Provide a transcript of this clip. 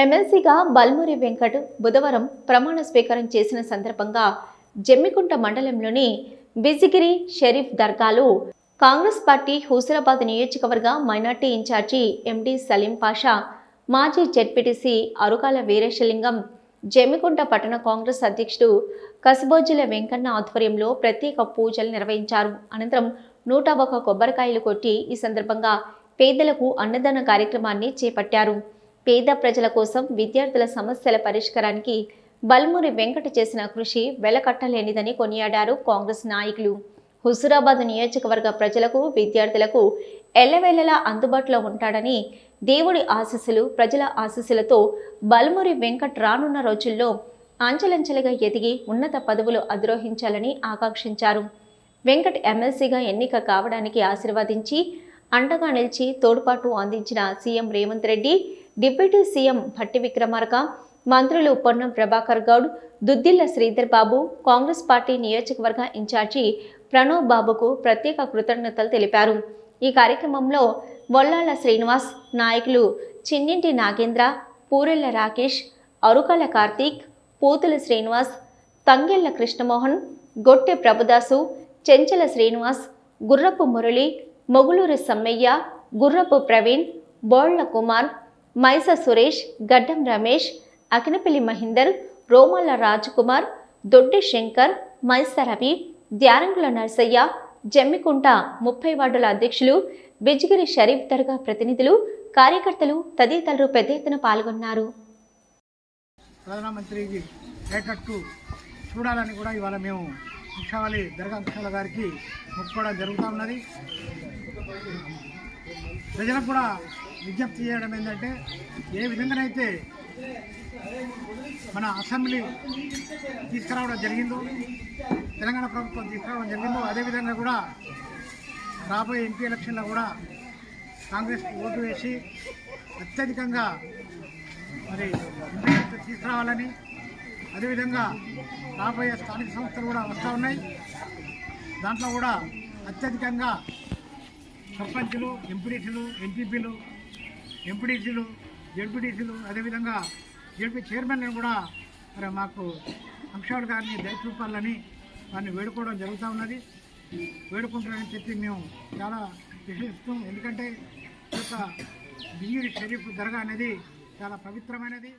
ఎమ్మెల్సీగా బల్మూరి వెంకట్ బుధవారం ప్రమాణ స్వీకారం చేసిన సందర్భంగా జమ్మికుంట మండలంలోని బిజిగిరి షరీఫ్ దర్గాలో కాంగ్రెస్ పార్టీ హుజరాబాద్ నియోజకవర్గ minority in-charge MD Saleem Pasha మాజీ జెడ్పీటీసీ అరుకాల వీరేశలింగం జమ్మికుంట పట్టణ కాంగ్రెస్ అధ్యక్షుడు కసబోజుల వెంకన్న ఆధ్వర్యంలో ప్రత్యేక పూజలు నిర్వహించారు. అనంతరం నూట ఒక కొబ్బరికాయలు కొట్టి ఈ సందర్భంగా పేదలకు అన్నదాన కార్యక్రమాన్ని చేపట్టారు. పేద ప్రజల కోసం విద్యార్థుల సమస్యల పరిష్కారానికి బల్మూరి వెంకట చేసిన కృషి వెలకట్టలేనిదని కొనియాడారు కాంగ్రెస్ నాయకులు. హుజురాబాద్ నియోజకవర్గ ప్రజలకు విద్యార్థులకు ఎల్లవేళలా అందుబాటులో ఉంటాడని దేవుడి ఆశీస్సులు ప్రజల ఆశీస్సులతో బల్మూరి వెంకట్ రానున్న రోజుల్లో అంచెలంచెలుగా ఎదిగి ఉన్నత పదవులు అధిరోహించాలని ఆకాంక్షించారు. వెంకట్ ఎమ్మెల్సీగా ఎన్నిక కావడానికి ఆశీర్వదించి అండగా నిలిచి తోడ్పాటు అందించిన CM Revanth Reddy deputy CM Bhatti Vikramarka మంత్రులు పొన్నం ప్రభాకర్ గౌడ్ దుద్దిల్ల శ్రీధర్ బాబు కాంగ్రెస్ పార్టీ నియోజకవర్గ ఇన్ఛార్జి ప్రణవ్ బాబుకు ప్రత్యేక కృతజ్ఞతలు తెలిపారు. ఈ కార్యక్రమంలో బొల్లాల శ్రీనివాస్ నాయకులు చిన్నింటి నాగేంద్ర పూరెళ్ళ రాకేష్ అరుకల కార్తీక్ పూతుల శ్రీనివాస్ తంగెళ్ళ కృష్ణమోహన్ గొట్టె ప్రభుదాసు చెంచల శ్రీనివాస్ గుర్రపు మురళి మొగులూరు సమ్మయ్య గుర్రపు ప్రవీణ్ బోళ్ళ కుమార్ మైస సురేష్ గడ్డం రమేష్ అకినపల్లి మహేందర్ రోమాల రాజకుమార్ దొడ్డి శంకర్ మైస రవి ద్యారంగుల నర్సయ్య జమ్మికుంట ముప్పై వార్డుల అధ్యక్షులు బిజ్గిరి షరీఫ్ దర్గా ప్రతినిధులు కార్యకర్తలు తదితరులు పెద్ద ఎత్తున పాల్గొన్నారు. ప్రధానమంత్రికి అయ్యేటట్టు చూడాలని కూడా ఇవాళ మేము ముఖ్యవాలి దర్గా ముఖ్యాల గారికి మొక్కుకోవడం జరుగుతూ ఉన్నది. ప్రజలకు కూడా విజ్ఞప్తి చేయడం ఏంటంటే ఏ విధంగానైతే మన అసెంబ్లీ తీసుకురావడం జరిగిందో తెలంగాణ ప్రభుత్వం తీసుకురావడం జరిగిందో అదేవిధంగా కూడా రాబోయే ఎంపీ ఎలక్షన్లో కూడా కాంగ్రెస్ ఓటు వేసి అత్యధికంగా మరి తీసుకురావాలని అదేవిధంగా రాబోయే స్థానిక సంస్థలు కూడా వస్తూ ఉన్నాయి. దాంట్లో కూడా అత్యధికంగా సర్పంచులు ఎంపీడీసీలు ఎంపీపీలు ఎంపీడీసీలు జడ్పీడీసీలు అదేవిధంగా జడ్పీ చైర్మన్లను కూడా మరి మాకు అంశాలు గారిని దయచూపాలని వారిని వేడుకోవడం జరుగుతూ ఉన్నది. వేడుకుంటారని చెప్పి మేము చాలా విశ్వసిస్తాం ఎందుకంటే ఈ యొక్క బియ్యూరి షరీఫ్ దర్గా అనేది చాలా పవిత్రమైనది.